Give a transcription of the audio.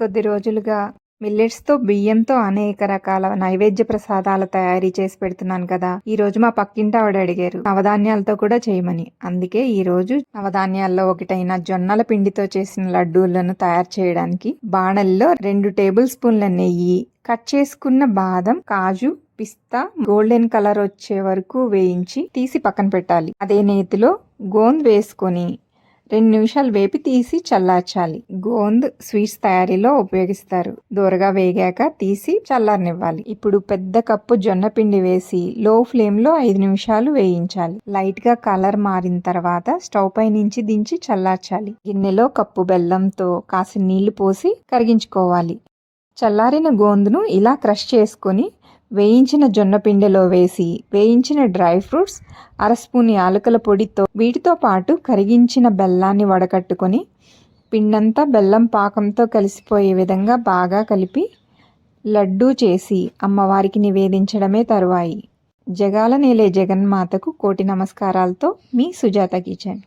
కొద్ది రోజులుగా మిల్లెట్స్తో బియ్యంతో అనేక రకాల నైవేద్య ప్రసాదాల తయారీ చేసి పెడుతున్నాను కదా. ఈ రోజు మా పక్కింటి ఆవిడ అడిగారు నవధాన్యాలతో కూడా చేయమని. అందుకే ఈ రోజు నవధాన్యాల్లో ఒకటైన జొన్నల పిండితో చేసిన లడ్డూలను తయారు చేయడానికి బాణల్లో రెండు టేబుల్ స్పూన్ల నెయ్యి కట్ చేసుకున్న బాదం కాజు పిస్తా గోల్డెన్ కలర్ వచ్చే వరకు వేయించి తీసి పక్కన పెట్టాలి. అదే నేతిలో గోంద్ వేసుకొని రెండు నిమిషాలు వేపి తీసి చల్లార్చాలి. గోంద్ స్వీట్స్ తయారీలో ఉపయోగిస్తారు. దూరగా వేగాక తీసి చల్లారనివ్వాలి. ఇప్పుడు పెద్ద కప్పు జొన్న పిండి వేసి లో ఫ్లేమ్లో ఐదు నిమిషాలు వేయించాలి. లైట్గా కలర్ మారిన తర్వాత స్టవ్ పై నుంచి దించి చల్లార్చాలి. గిన్నెలో కప్పు బెల్లంతో కాసి నీళ్ళు పోసి కరిగించుకోవాలి. చల్లారిన గోందును ఇలా క్రష్ చేసుకొని వేయించిన జొన్న పిండిలో వేసి వేయించిన డ్రై ఫ్రూట్స్ అర స్పూన్ యాలకుల పొడితో వీటితో పాటు కరిగించిన బెల్లాన్ని వడకట్టుకొని పిండంతా బెల్లం పాకంతో కలిసిపోయే విధంగా బాగా కలిపి లడ్డూ చేసి అమ్మవారికి నివేదించడమే తరువాయి. జగాల నేలే జగన్మాతకు కోటి నమస్కారాలతో మీ సుజాత కిచెన్.